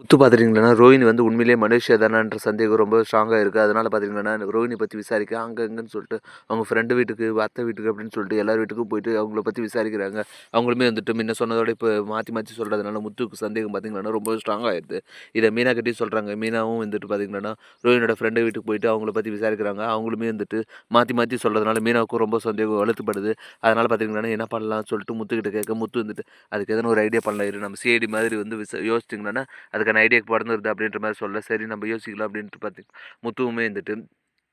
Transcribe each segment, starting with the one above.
முத்து பார்த்துட்டிங்கன்னா ரோஹினி வந்து உண்மையிலேயே மனுஷியா தானான்ற சந்தேகம் ரொம்ப ஸ்ட்ராங்காக இருக்குது அதனால் பார்த்திங்கன்னா ரோஹினி பற்றி விசாரிக்க அங்கே இங்கேன்னு சொல்லிட்டு அவங்க ஃப்ரெண்டு வீட்டுக்கு அத்தை வீட்டுக்கு அப்படின்னு சொல்லிட்டு எல்லார் வீட்டுக்கும் போயிட்டு அவங்கள பற்றி விசாரிக்கிறாங்க. அவங்களுமே வந்துட்டு முன்ன சொன்னதோட இப்போ மாற்றி மாற்றி சொல்கிறதுனால முத்துக்கு சந்தேகம் பார்த்திங்கன்னா ரொம்ப ஸ்ட்ராங் ஆயிடுது இதை மீனா கட்டி சொல்கிறாங்க மீனாவும் வந்துட்டு பார்த்திங்கன்னா ரோஹினோட ஃப்ரெண்டு வீட்டுக்கு போயிட்டு அவங்கள பற்றி விசாரிக்கிறாங்க. அவங்களுமே வந்துட்டு மாற்றி மாற்றி சொல்கிறதுனால மீனாவுக்கும் ரொம்ப சந்தேகம் வலுத்துப்படுது அதனால் பார்த்திங்கன்னா என்ன பண்ணலாம்னு சொல்லிட்டு முத்துக்கிட்ட கேட்க முத்து வந்துட்டு அதுக்கு எதனா ஒரு ஐடியா பண்ணலாம் இரு. நம்ம சிஐடி மாதிரி வந்து விச யோசிச்சிங்கன்னா அதுக்கான ஐடியாக்கு பிறந்துருது அப்படின்ற மாதிரி சொல்ல சரி நம்ம யோசிக்கலாம் அப்படின்ட்டு பார்த்தீங்கன்னா முத்துவுமே வந்துட்டு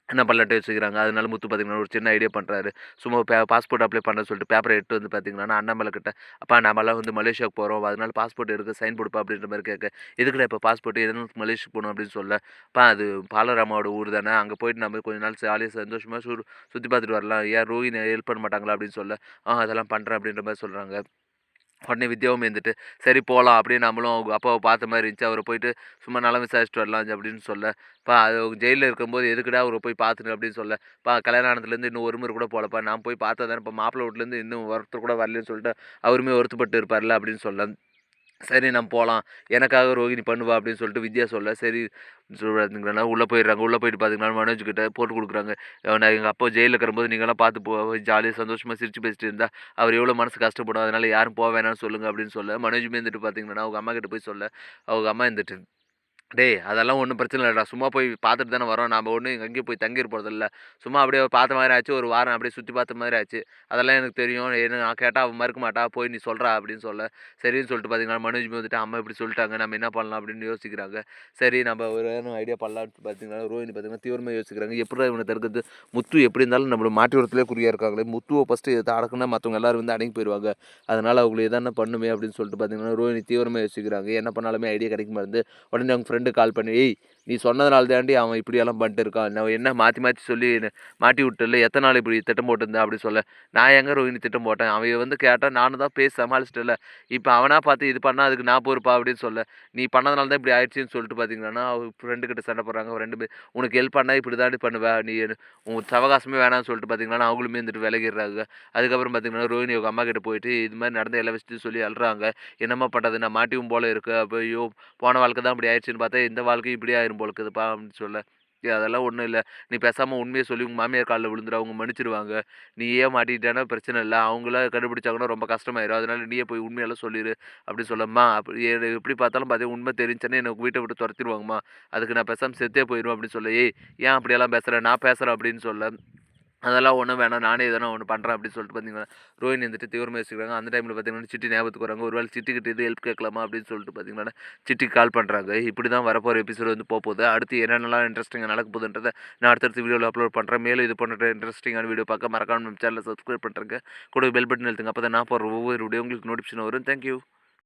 என்ன பண்ணலான்ட்டு யோசிக்கிறாங்க. அதனால முத்து பார்த்திங்கன்னா ஒரு சின்ன ஐடியா பண்ணுறாரு சும்மா பே பாஸ்போர்ட் அப்ளை பண்ண சொல்லிட்டு பேப்பரை எடுத்து வந்து பார்த்திங்கன்னா அண்ணாமலை கிட்ட அப்பா நம்மளாம் வந்து மலேசியாவுக்கு போகிறோம் அதனால பாஸ்போர்ட் எடுக்க சைன் கொடுப்பா அப்படின்ற மாதிரி கேட்க எதுக்குடா இப்போ பாஸ்போர்ட் எதுவும் மலேசியா போகணும்? அப்படின்னு சொல்லப்பா அது பாலராமாவோட ஊர் தானே. அங்கே போயிட்டு நம்ம கொஞ்ச நாள் ஜாலியாக சந்தோஷமாக சு சுற்றி பார்த்துட்டு வரலாம். ஏன் ரோஹினி ஹெல்ப் பண்ண மாட்டாங்களா? அப்படின்னு சொல்ல ஆ அதெல்லாம் பண்ணுறேன் அப்படின்ற மாதிரி சொல்கிறாங்க உடனே வித்யாவும் இருந்துட்டு சரி போகலாம் அப்படின்னு நம்மளும் அவங்க அப்பாவை பார்த்த மாதிரி இருந்துச்சு. அவரை போயிட்டு சும்மா நலம் விசாரிச்சுட்டு வரலாம் அப்படின்னு சொல்ல பா அது ஜெயிலில் இருக்கும்போது எதுக்குடா அவரை போய் பார்த்துட்டு அப்படின்னு சொல்ல பா கல்யாண ஆனதுலேருந்து இன்னும் ஒரு முறை கூட போகலப்பா நான் போய் பார்த்தா தானே இப்போ மாப்பிள்ளை வீட்லேருந்து இன்னும் ஒருத்தர் கூட வரலன்னு சொல்லிட்டு அவருமே ஒருத்தப்பட்டு இருப்பார்ல அப்படின்னு சொல்ல சரி நம்ம போகலாம் எனக்காக ரோகிணி பண்ணுவா அப்படின்னு சொல்லிட்டு வித்யா சொல்ல சரி சொல்லுறாங்கன்னா உள்ளே போயிடுறாங்க உள்ளே போயிட்டு பார்த்தீங்கன்னா மனோஜ் கிட்ட போட்டு கொடுக்குறாங்க. நான் எங்கள் அப்பா ஜெயிலில் இருக்கிறபோது நீங்களாம் பார்த்து போ ஜாலியாக சந்தோஷமாக சிரிச்சு பேசிட்டு இருந்தா அவர் எவ்வளோ மனசு கஷ்டப்படும் அதனால யாரும் போக வேணாம்னு சொல்லுங்கள் அப்படின்னு சொல்ல மனோஜ் மேந்துட்டு பார்த்தீங்கன்னா அவங்க அம்மா கிட்ட போய் சொல்ல அவங்க அம்மா இருந்துட்டு டேய் அதெல்லாம் ஒன்றும் பிரச்சனை இல்லைடா. சும்மா போய் பார்த்துட்டு தானே வரோம். நம்ம ஒன்றும் எங்கேயும் போய் தங்கிட போகிறதில்ல சும்மா அப்படியே பார்த்த மாதிரி ஆச்சு. ஒரு வாரம் அப்படியே சுற்றி பார்த்த மாதிரி ஆச்சு. அதெல்லாம் எனக்கு தெரியும். என்ன நான் கேட்டால் அவன் மறுக்க மாட்டா. போய் நீ சொல்கிறா அப்படின்னு சொல்ல. சரின்னு சொல்லிட்டு பார்த்தீங்கன்னா மனோஜ் வந்துட்டு அம்மா இப்படி சொல்லிட்டாங்க. நம்ம என்ன பண்ணலாம்? அப்படின்னு யோசிக்கிறாங்க. சரி நம்ம ஒரு ஐடியா பண்ணலாம்னு பார்த்தீங்கன்னா ரோஹினி பார்த்தீங்கன்னா தீவிரமாக யோசிக்கிறாங்க. எப்படி இவனை தடுக்கிறது? முத்து எப்படி இருந்தாலும் நம்மளோட மாட்டி உரத்துலேயே குறியாக இருக்காங்களே. முத்துவை ஃபஸ்ட்டு எதை அடக்குனா மற்றவங்க எல்லோரும் வந்து அடங்கி போயிடுவாங்க அதனால் அவங்களை எதனா பண்ணுமே அப்படின்னு சொல்லிட்டு பார்த்தீங்கன்னா ரோஹினி தீவிரமாக யோசிக்கிறாங்க. என்ன பண்ணாலுமே ஐடியா கிடைக்க மாட்டேங்குது உடனே அவங்க ஃப்ரெண்ட் கால் பண்ணி. ஏய் நீ சொன்னதுனால தாண்டி அவன் இப்படியெல்லாம் பண்ணிட்டு இருக்கான் நான் என்ன மாற்றி மாற்றி சொல்லி மாட்டி விட்டுல எத்தனை நாள் இப்படி திட்டம் போட்டிருந்தேன் அப்படி சொல்ல? நான் எங்கே ரோஹினி திட்டம் போட்டேன்? அவன் வந்து கேட்டால் நானும் தான் பேசி சமாளிச்சிட்டல இப்போ அவனாக பார்த்து இது பண்ணால் அதுக்கு நான் பொறுப்பா அப்படின்னு சொல்ல. நீ பண்ணதுனால தான் இப்படி ஆயிடுச்சுன்னு சொல்லிட்டு பார்த்தீங்கன்னா அவன் ஃப்ரெண்டு கிட்ட சண்டை போடுறாங்க. ரெண்டு பேர் உனக்கு ஹெல்ப் பண்ணால் இப்படி தாண்டி பண்ணுவேன் நீ உன் சவகாசமே வேணாம்னு சொல்லிட்டு பார்த்தீங்கன்னா அவங்களுமே இருந்துட்டு விலகிடுறாங்க. அதுக்கப்புறம் பார்த்தீங்கன்னா ரோஹினி அவங்க அம்மா கிட்ட போயிட்டு இது மாதிரி நடந்த எல்லா விஷயத்தையும் சொல்லி அழுறாங்க. என்னம்மா பண்ணுறது நான் மாட்டியும் போல இருக்கு. அப்போ ஐயோ போன வாழ்க்கை தான் இப்படி ஆயிடுச்சுன்னு பார்த்தா இந்த வாழ்க்கையும் இப்படி ஆயிரும் போல இருக்குதுப்பா அப்படின்னு சொல்ல. அதெல்லாம் ஒன்றும் இல்லை. நீ பேசாமல் உண்மையை சொல்லி உங்கள் மாமியார் காலில் விழுந்துரு. அவங்க மன்னிச்சிடுவாங்க நீ ஏன் மாட்டிக்கிட்டேன்னா பிரச்சனை இல்லை. அவங்கள கண்டுபிடிச்சாங்கன்னா ரொம்ப கஷ்டமாயிரும். அதனால நீயே போய் உண்மையெல்லாம் சொல்லிடு அப்படி சொல்லம்மா. அப்படி எப்படி பார்த்தாலும் பார்த்தீங்க உண்மை தெரிஞ்சுன்னு எனக்கு வீட்டை விட்டு துரத்திடுவாங்கம்மா. அதுக்கு நான் பேசாமல் செத்தே போயிடும் அப்படின்னு சொல்ல. ஏய் ஏன் அப்படியெல்லாம் பேசுகிறேன் நான் பேசுகிறேன் அப்படின்னு சொல்ல. அதெல்லாம் ஒன்றும் வேணாம். நானே எதனா ஒன்று பண்ணுறேன் அப்படின்னு சொல்லிட்டு பார்த்தீங்கன்னா ரோஹினி வந்துட்டு தீவிரமாக வச்சுக்கிறாங்க அந்த டைமில் பார்த்தீங்கன்னா சிட்டி ஞாபகத்துக்கு வராங்க. ஒரு வேளை சிட்டிக்கிட்ட இது ஹெல்ப் கேட்கலாமா அப்படின்னு சொல்லிட்டு பார்த்தீங்கன்னா சிட்டிக்கு கால் பண்ணுறாங்க இப்படி தான் வரப்போகிற எபிசோடு வந்து போகுது அடுத்து என்னென்னலாம் இன்ட்ரெஸ்டிங்காக நடக்க போகுதுன்றதை நான் அடுத்தடுத்து வீடியோவில் அப்லோட் பண்ணுறேன் மேலும் இது பண்ணுற இன்ட்ரெஸ்டிங்கான வீடியோ பார்க்க மறக்காம நம்ம சேனலை சப்ஸ்கிரைப் பண்ணுறேங்க கூட பெல் பட்டன் எழுத்துங்க அப்போ தான் நான் போகிற ஒவ்வொரு வீடியோ உங்களுக்கு நோட்டிஃபிகேஷன் வரும். தேங்க்யூ